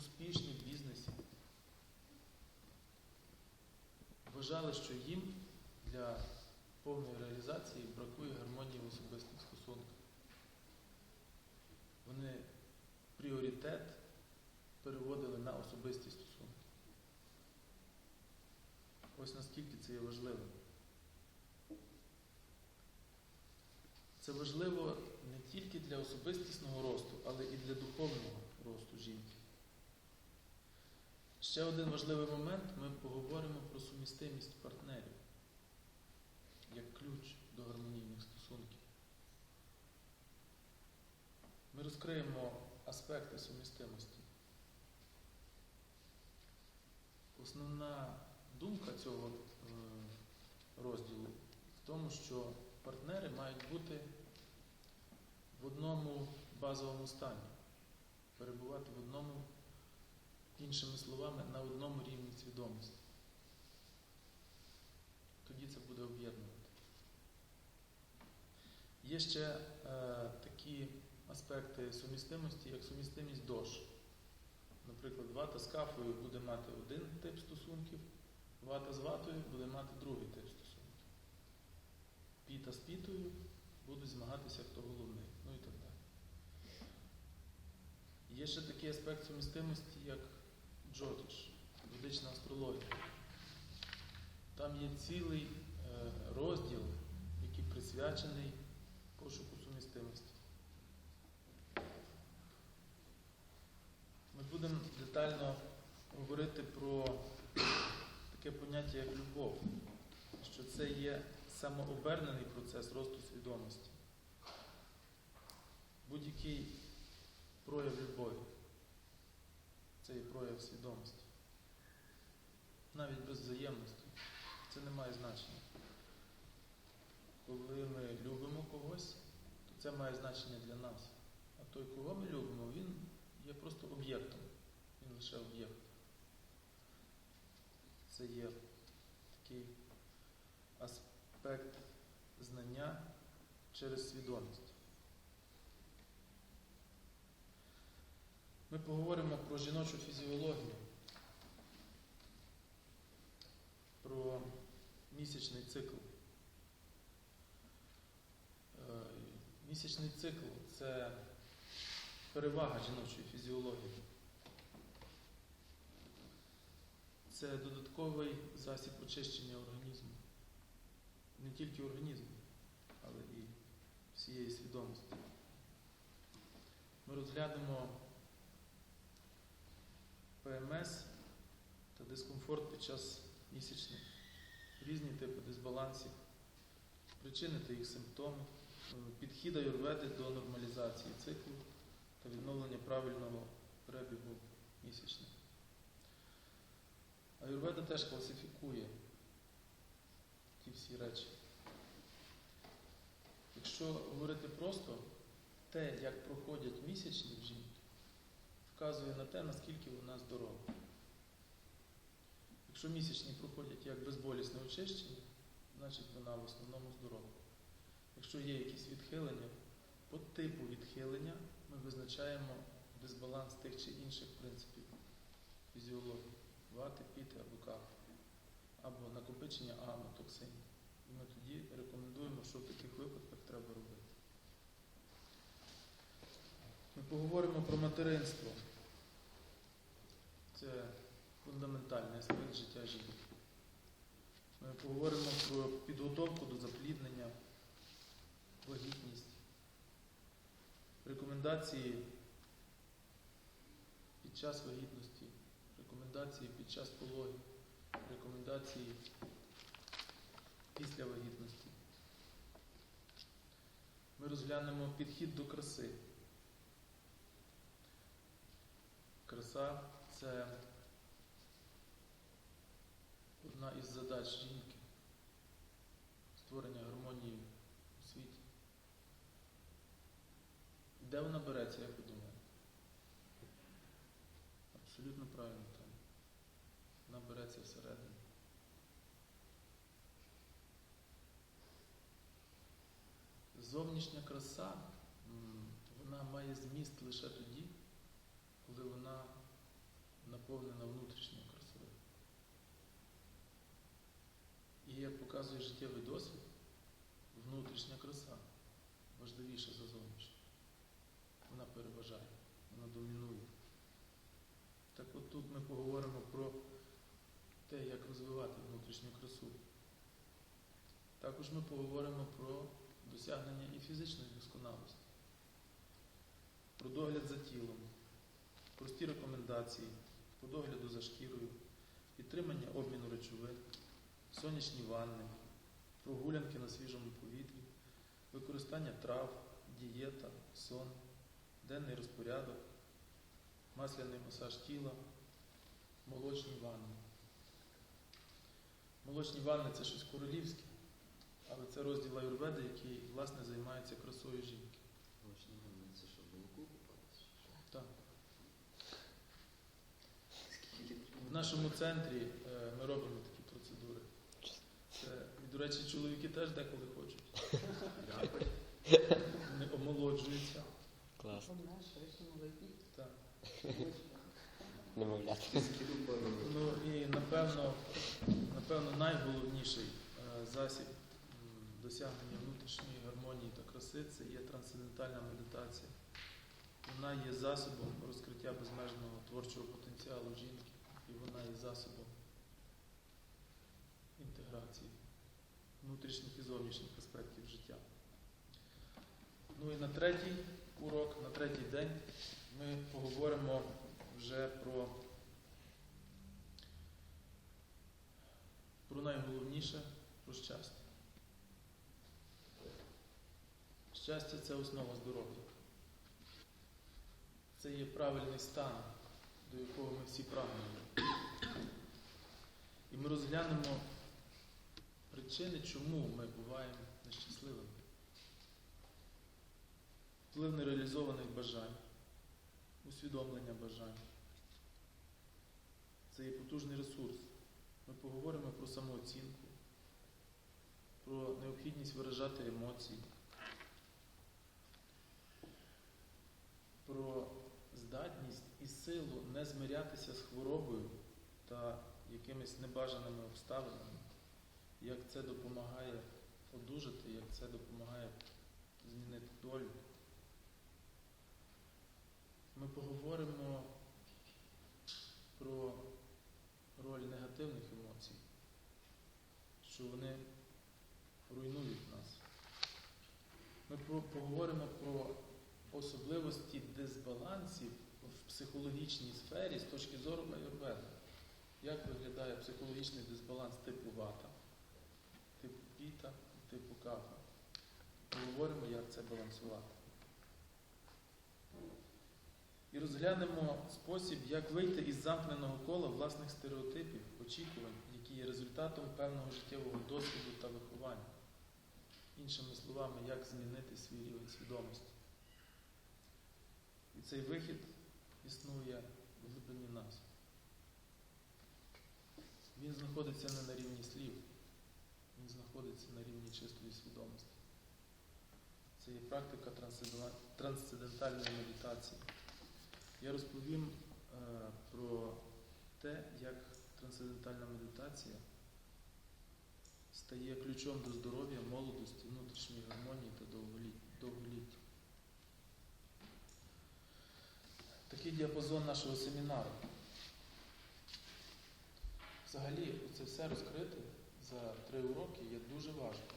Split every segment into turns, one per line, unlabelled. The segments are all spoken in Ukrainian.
успішні в бізнесі вважали, що їм для повної реалізації бракує гармонії в особистих стосунках. Вони пріоритет переводили на особисті стосунки. Ось наскільки це є важливим. Це важливо не тільки для особистісного росту, але і для духовного росту жінки. Ще один важливий момент ми поговоримо про сумістимість партнерів як ключ до гармонійних стосунків. Ми розкриємо аспекти сумістимості. Основна думка цього е, розділу в тому, що партнери мають бути в одному базовому стані, перебувати в одному, іншими словами, на одному рівні свідомості. Тоді це буде об'єднувати. Є ще е, такі аспекти сумістимості, як сумістимість дощ. Наприклад, вата з кафою буде мати один тип стосунків, вата з ватою буде мати другий тип стосунків. Піта з пітою будуть змагатися, хто головний, ну і так далі. Є ще такий аспект сумістимості, як джотиш, ведична астрологія. Там є цілий е, розділ, який присвячений пошуку сумістимості. Ми будемо детально говорити про таке поняття, як любов, що це є самообернений процес росту свідомості. Будь-який прояв любові це є прояв свідомості. Навіть без взаємності. Це не має значення. Коли ми любимо когось, то це має значення для нас. А той, кого ми любимо, він є просто об'єктом. Він лише об'єкт. Це є такий аспект знання через свідомість. Ми поговоримо про жіночу фізіологію, про місячний цикл. Е, Місячний цикл це перевага жіночої фізіології. Це додатковий засіб очищення організму. Не тільки організму, але і всієї свідомості. Ми розглянемо ПМС та дискомфорт під час місячних, різні типи дисбалансів, причини та їх симптоми, підхід аюрведи до нормалізації циклу та відновлення правильного перебігу місячних. Аюрведа теж класифікує ті всі речі. Якщо говорити просто, те, як проходять місячні в жінки, вказує на те, наскільки вона здорова. Якщо місячні проходять як безболісне очищення, значить вона в основному здорова. Якщо є якісь відхилення, по типу відхилення ми визначаємо дисбаланс тих чи інших принципів фізіології, вати, піти або кафи, або накопичення амотоксинів. І ми тоді рекомендуємо, що в таких випадках треба робити. Ми поговоримо про материнство. Це фундаментальний аспект життя жінки. Ми поговоримо про підготовку до запліднення, вагітність, рекомендації під час вагітності, рекомендації під час пологів, рекомендації після вагітності. Ми розглянемо підхід до краси. Краса це одна із задач жінки створення гармонії у світі. Де вона береться, як ви думаєте? Абсолютно правильно там. Вона береться всередині. Зовнішня краса, вона має зміст лише тоді, коли вона наповнена внутрішньою красою. І як показує життєвий досвід, внутрішня краса важливіша за зовнішню. Вона переважає, вона домінує. Так от тут ми поговоримо про те, як розвивати внутрішню красу. Також ми поговоримо про досягнення і фізичної досконалості, про догляд за тілом, прості рекомендації по догляду за шкірою, підтримання обміну речовин, сонячні ванни, прогулянки на свіжому повітрі, використання трав, дієта, сон, денний розпорядок, масляний масаж тіла, молочні ванни. Молочні ванни це щось королівське, але це розділ аюрведи, який, власне, займається красою жінки.
Молочні ванни, це що, молоко купалося?
Так.
Скільки
В нашому центрі е, ми робимо такі процедури. І, до речі, чоловіки теж деколи хочуть. Вони омолоджуються.
Класно.
Так. Ну і напевно, напевно, найголовніший е, засіб досягнення внутрішньої гармонії та краси це є трансцендентальна медитація. Вона є засобом розкриття безмежного творчого потенціалу жінки, і вона є засобом інтеграції внутрішніх і зовнішніх аспектів життя. Ну і на третій урок, на третій день ми поговоримо вже про про найголовніше про щастя. Щастя це основа здоров'я. Це є правильний стан, до якого ми всі прагнемо. Розглянемо причини, чому ми буваємо нещасливими. Вплив нереалізованих бажань, усвідомлення бажань. Це є потужний ресурс. Ми поговоримо про самооцінку, про необхідність виражати емоції, про здатність і силу не змирятися з хворобою та якимись небажаними обставинами, як це допомагає одужати, як це допомагає змінити долю. Ми поговоримо про роль негативних емоцій, що вони руйнують нас. Ми поговоримо про особливості дисбалансів в психологічній сфері з точки зору аюрведи. Як виглядає психологічний дисбаланс типу вата, типу піта і типу кафа. Поговоримо, як це балансувати. І розглянемо спосіб, як вийти із замкненого кола власних стереотипів, очікувань, які є результатом певного життєвого досвіду та виховання. Іншими словами, як змінити свій рівень свідомості. І цей вихід існує в глибині нас. Він знаходиться не на рівні слів, він знаходиться на рівні чистої свідомості. Це є практика трансцендентальної медитації. Я розповім е, про те, як трансцендентальна медитація стає ключом до здоров'я, молодості, внутрішньої гармонії та довголіт- довголіття. Такий діапазон нашого семінару. Взагалі, це все розкрити за три уроки є дуже важко.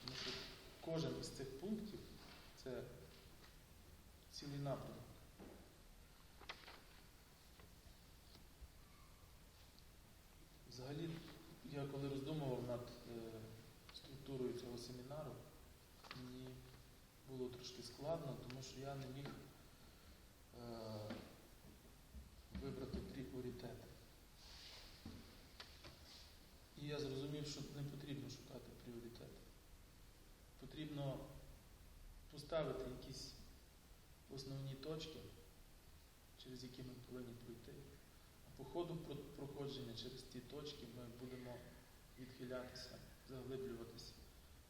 Тому що кожен із цих пунктів це цілий напрямок. Взагалі, я коли роздумував над е, структурою цього семінару, мені було трошки складно, тому що я не міг е, вибрати пріоритети. Що не потрібно шукати пріоритети. Потрібно поставити якісь основні точки, через які ми повинні пройти. А по ходу проходження через ті точки ми будемо відхилятися, заглиблюватися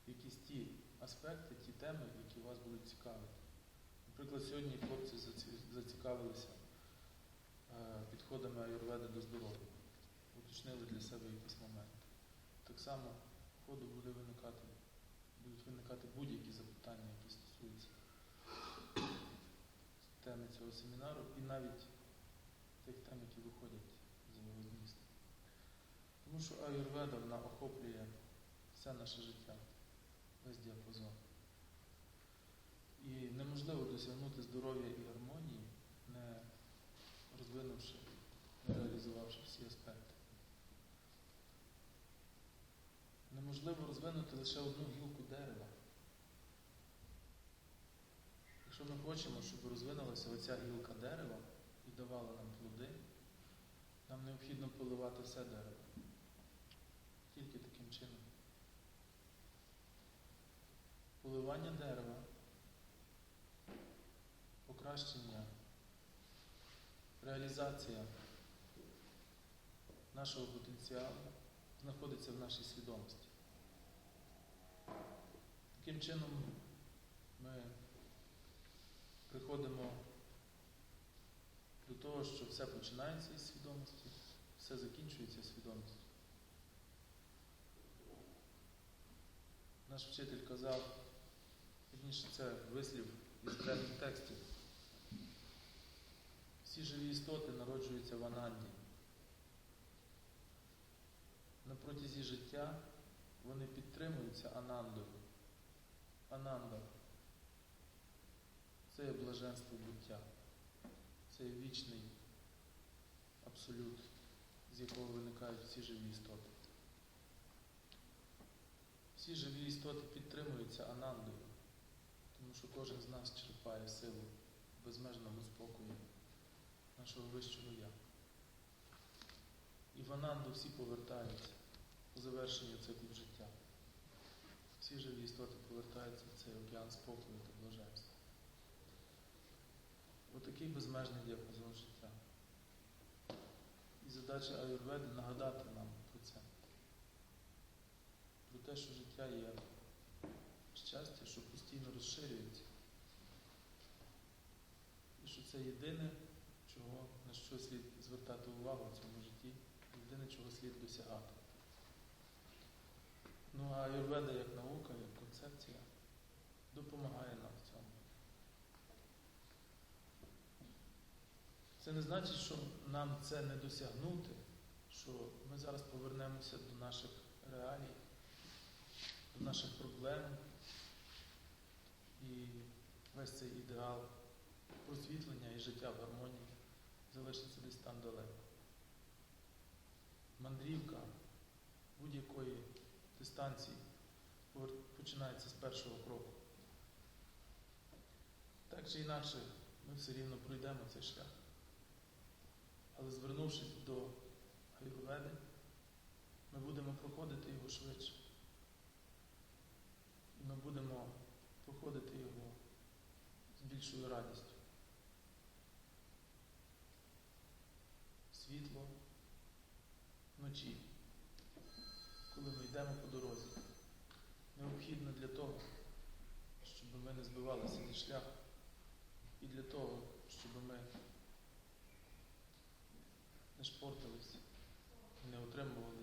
в якісь ті аспекти, ті теми, які вас будуть цікавити. Наприклад, сьогодні хлопці зацікавилися е, підходами аюрведи до здоров'я, уточнили для себе само по ходу буде виникати, будуть виникати будь-які запитання, які стосуються теми цього семінару і навіть тих тем, які виходять за його зміст. Тому що аюрведа вона охоплює все наше життя, весь діапазон. І неможливо досягнути здоров'я і гармонії, не розвинувши, не реалізувавши всі аспекти. Неможливо розвинути лише одну гілку дерева. Якщо ми хочемо, щоб розвинулася оця гілка дерева і давала нам плоди, нам необхідно поливати все дерево. Тільки таким чином. Поливання дерева, покращення, реалізація нашого потенціалу знаходиться в нашій свідомості. Таким чином ми приходимо до того, що все починається із свідомості, все закінчується свідомістю. Наш вчитель казав, вірніше це вислів із древніх текстів. Всі живі істоти народжуються в Ананді. На протязі життя вони підтримуються Анандою. Ананда це є блаженство буття. Це є вічний абсолют, з якого виникають всі живі істоти. Всі живі істоти підтримуються Анандою, тому що кожен з нас черпає силу безмежному спокою нашого вищого я. І в Ананду всі повертаються по завершенню циклу життя. Всі живі істоти повертаються в цей океан спокою та блаженства. Отакий безмежний діапазон життя. І задача Аюрведи нагадати нам про це. Про те, що життя є щастя, що постійно розширюється. І що це єдине, чого, на що слід звертати увагу в цьому житті, єдине, чого слід досягати. Ну а Аюрведа як наука, як концепція допомагає нам в цьому. Це не значить, що нам це не досягнути, що ми зараз повернемося до наших реалій, до наших проблем і весь цей ідеал просвітлення і життя в гармонії залишиться десь там далеко. Мандрівка будь-якої дистанції починається з першого кроку. Так чи інакше, ми все рівно пройдемо цей шлях. Але звернувшись до Аюрведи, ми будемо проходити його швидше. І ми будемо проходити його з більшою радістю. Світло вночі, коли ми йдемо по дорозі, необхідно для того, щоб ми не збивалися зі шляху, і для того, щоб ми не шпортилися, не отримували.